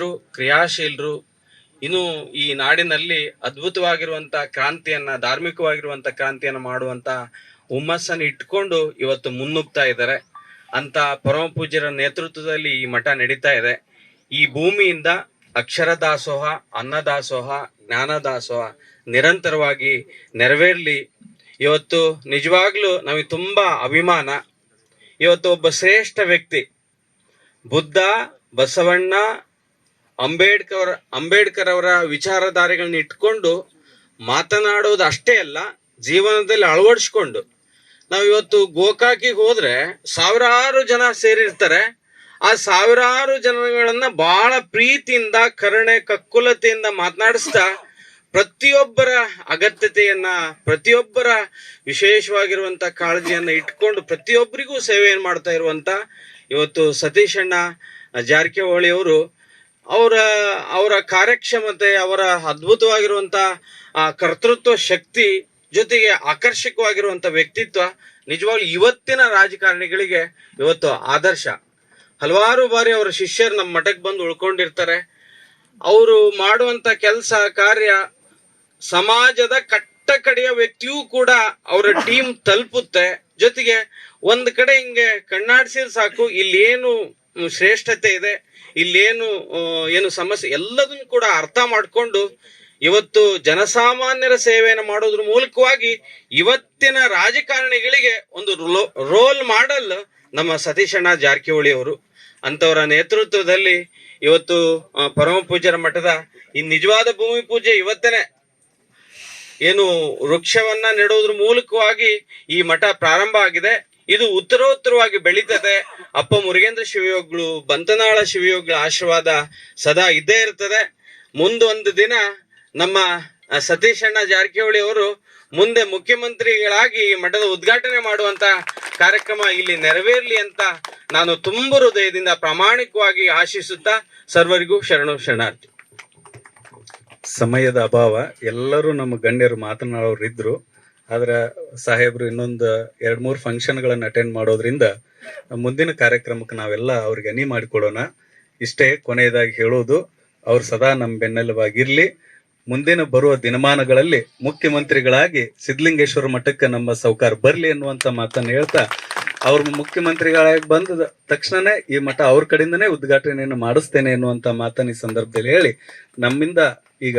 ರು, ಕ್ರಿಯಾಶೀಲರು ಇನ್ನು ಈ ನಾಡಿನಲ್ಲಿ ಅದ್ಭುತವಾಗಿರುವಂತ ಕ್ರಾಂತಿಯನ್ನ ಧಾರ್ಮಿಕವಾಗಿರುವಂತ ಕ್ರಾಂತಿಯನ್ನ ಮಾಡುವಂತ ಹುಮ್ಮಸ್ಸನ್ನು ಇಟ್ಕೊಂಡು ಇವತ್ತು ಮುನ್ನುಗ್ತಾ ಇದ್ದಾರೆ. ಅಂತ ಪರಮ ಪೂಜ್ಯರ ನೇತೃತ್ವದಲ್ಲಿ ಈ ಮಠ ನಡೀತಾ ಇದೆ. ಈ ಭೂಮಿಯಿಂದ ಅಕ್ಷರ ದಾಸೋಹ ಅನ್ನ ಜ್ಞಾನ ದಾಸೋಹ ನಿರಂತರವಾಗಿ ನೆರವೇರ್ಲಿ. ಇವತ್ತು ನಿಜವಾಗ್ಲೂ ನಮಗೆ ತುಂಬಾ ಅಭಿಮಾನ. ಇವತ್ತು ಒಬ್ಬ ಶ್ರೇಷ್ಠ ವ್ಯಕ್ತಿ ಬುದ್ಧ ಬಸವಣ್ಣ ಅಂಬೇಡ್ಕರ್ ಅಂಬೇಡ್ಕರ್ ಅವರ ವಿಚಾರಧಾರೆಗಳನ್ನ ಇಟ್ಕೊಂಡು ಮಾತನಾಡೋದು ಅಷ್ಟೇ ಅಲ್ಲ, ಜೀವನದಲ್ಲಿ ಅಳವಡಿಸ್ಕೊಂಡು. ನಾವು ಇವತ್ತು ಗೋಕಾಕಿಗೆ ಹೋದ್ರೆ ಸಾವಿರಾರು ಜನ ಸೇರಿರ್ತಾರೆ. ಆ ಸಾವಿರಾರು ಜನಗಳನ್ನ ಬಹಳ ಪ್ರೀತಿಯಿಂದ, ಕರುಣೆ, ಕಕ್ಕುಲತೆಯಿಂದ ಮಾತನಾಡಿಸ್ತಾ ಪ್ರತಿಯೊಬ್ಬರ ಅಗತ್ಯತೆಯನ್ನ, ಪ್ರತಿಯೊಬ್ಬರ ವಿಶೇಷವಾಗಿರುವಂತ ಕಾಳಜಿಯನ್ನ ಇಟ್ಕೊಂಡು ಪ್ರತಿಯೊಬ್ಬರಿಗೂ ಸೇವೆಯನ್ನು ಮಾಡ್ತಾ ಇರುವಂತ ಇವತ್ತು ಸತೀಶ್ ಅಣ್ಣ ಜಾರಕಿಹೊಳಿ ಅವರು ಅವರ ಅವರ ಕಾರ್ಯಕ್ಷಮತೆ, ಅವರ ಅದ್ಭುತವಾಗಿರುವಂತ, ಆ ಕರ್ತೃತ್ವ ಶಕ್ತಿ ಜೊತೆಗೆ ಆಕರ್ಷಕವಾಗಿರುವಂತ ವ್ಯಕ್ತಿತ್ವ ನಿಜವಾಗ್ಲೂ ಇವತ್ತಿನ ರಾಜಕಾರಣಿಗಳಿಗೆ ಇವತ್ತು ಆದರ್ಶ. ಹಲವಾರು ಬಾರಿ ಅವರ ಶಿಷ್ಯರು ನಮ್ಮ ಮಠಕ್ಕೆ ಬಂದು ಉಳ್ಕೊಂಡಿರ್ತಾರೆ. ಅವರು ಮಾಡುವಂತ ಕೆಲಸ, ಕಾರ್ಯ ಸಮಾಜದ ಕಟ್ಟ ಕಡೆಯ ವ್ಯಕ್ತಿಯೂ ಕೂಡ ಅವರ ಟೀಮ್ ತಲುಪುತ್ತೆ. ಜೊತೆಗೆ ಒಂದ್ ಕಡೆ ಹಿಂಗೆ ಕಣ್ಣಾಡ್ಸಿದ್ರೆ ಸಾಕು, ಇಲ್ಲೇನು ಶ್ರೇಷ್ಠತೆ ಇದೆ. ಇಲ್ಲೇನು ಏನು ಸಮಸ್ಯೆ, ಎಲ್ಲದನ್ನು ಕೂಡ ಅರ್ಥ ಮಾಡಿಕೊಂಡು ಇವತ್ತು ಜನಸಾಮಾನ್ಯರ ಸೇವೆಯನ್ನು ಮಾಡೋದ್ರ ಮೂಲಕವಾಗಿ ಇವತ್ತಿನ ರಾಜಕಾರಣಿಗಳಿಗೆ ಒಂದು ರೋಲ್ ಮಾಡಲ್ ನಮ್ಮ ಸತೀಶಣ್ಣ ಜಾರಕಿಹೊಳಿ ಅವರು. ಅಂತವರ ನೇತೃತ್ವದಲ್ಲಿ ಇವತ್ತು ಪರಮ ಪೂಜ್ಯರ ಮಠದ ಈ ನಿಜವಾದ ಭೂಮಿ ಪೂಜೆ ಇವತ್ತೇನೆ. ಏನು ವೃಕ್ಷವನ್ನ ನೆಡೋದ್ರ ಮೂಲಕವಾಗಿ ಈ ಮಠ ಪ್ರಾರಂಭ ಆಗಿದೆ. ಇದು ಉತ್ತರೋತ್ತರವಾಗಿ ಬೆಳೀತದೆ. ಅಪ್ಪ ಮುರುಗೇಂದ್ರ ಶಿವಯೋಗಗಳು ಬಂತನಾಳ ಶಿವಯೋಗಗಳ ಆಶೀರ್ವಾದ ಸದಾ ಇದ್ದೇ ಇರ್ತದೆ. ಮುಂದೊಂದು ದಿನ ನಮ್ಮ ಸತೀಶ್ ಅಣ್ಣ ಜಾರಕಿಹೊಳಿ ಅವರು ಮುಂದೆ ಮುಖ್ಯಮಂತ್ರಿಗಳಾಗಿ ಮಠದ ಉದ್ಘಾಟನೆ ಮಾಡುವಂತ ಕಾರ್ಯಕ್ರಮ ಇಲ್ಲಿ ನೆರವೇರ್ಲಿ ಅಂತ ನಾನು ತುಂಬ ಹೃದಯದಿಂದ ಪ್ರಾಮಾಣಿಕವಾಗಿ ಆಶಿಸುತ್ತಾ ಸರ್ವರಿಗೂ ಶರಣು ಶರಣಾರ್ಥಿ. ಸಮಯದ ಅಭಾವ. ಎಲ್ಲರೂ ನಮ್ಮ ಗಣ್ಯರು ಮಾತನಾಡೋರು ಇದ್ರು ಆದ್ರೆ ಸಾಹೇಬ್ರು ಇನ್ನೊಂದು ಎರಡ್ ಮೂರು ಫಂಕ್ಷನ್ಗಳನ್ನು ಅಟೆಂಡ್ ಮಾಡೋದ್ರಿಂದ ಮುಂದಿನ ಕಾರ್ಯಕ್ರಮಕ್ಕೆ ನಾವೆಲ್ಲ ಅವ್ರಿಗೆ ಅನಿ ಮಾಡಿಕೊಡೋಣ. ಇಷ್ಟೇ ಕೊನೆಯದಾಗಿ ಹೇಳೋದು, ಅವ್ರು ಸದಾ ನಮ್ಮ ಬೆನ್ನೆಲುವಾಗಿರ್ಲಿ ಮುಂದಿನ ಬರುವ ದಿನಮಾನಗಳಲ್ಲಿ ಮುಖ್ಯಮಂತ್ರಿಗಳಾಗಿ ಸಿದ್ಧಲಿಂಗೇಶ್ವರ ಮಠಕ್ಕೆ ನಮ್ಮ ಸೌಕಾರ ಬರ್ಲಿ ಅನ್ನುವಂತ ಮಾತನ್ನ ಹೇಳ್ತಾ, ಅವ್ರ ಮುಖ್ಯಮಂತ್ರಿಗಳಾಗಿ ಬಂದ ತಕ್ಷಣನೇ ಈ ಮಠ ಅವ್ರ ಕಡೆಯಿಂದನೇ ಉದ್ಘಾಟನೆಯನ್ನು ಮಾಡಿಸ್ತೇನೆ ಎನ್ನುವಂತ ಮಾತನ್ನ ಈ ಸಂದರ್ಭದಲ್ಲಿ ಹೇಳಿ, ನಮ್ಮಿಂದ ಈಗ